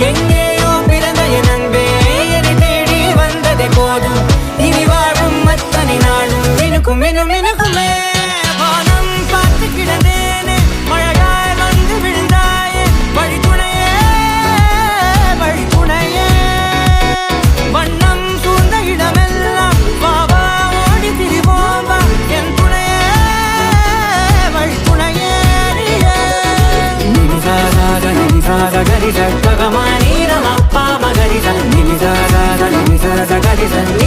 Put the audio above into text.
எங்கேயோ பிறந்த என் அன்பே என்னை தேடி வந்ததே போதும். இனி வாழும் அத்தனை நாளும். even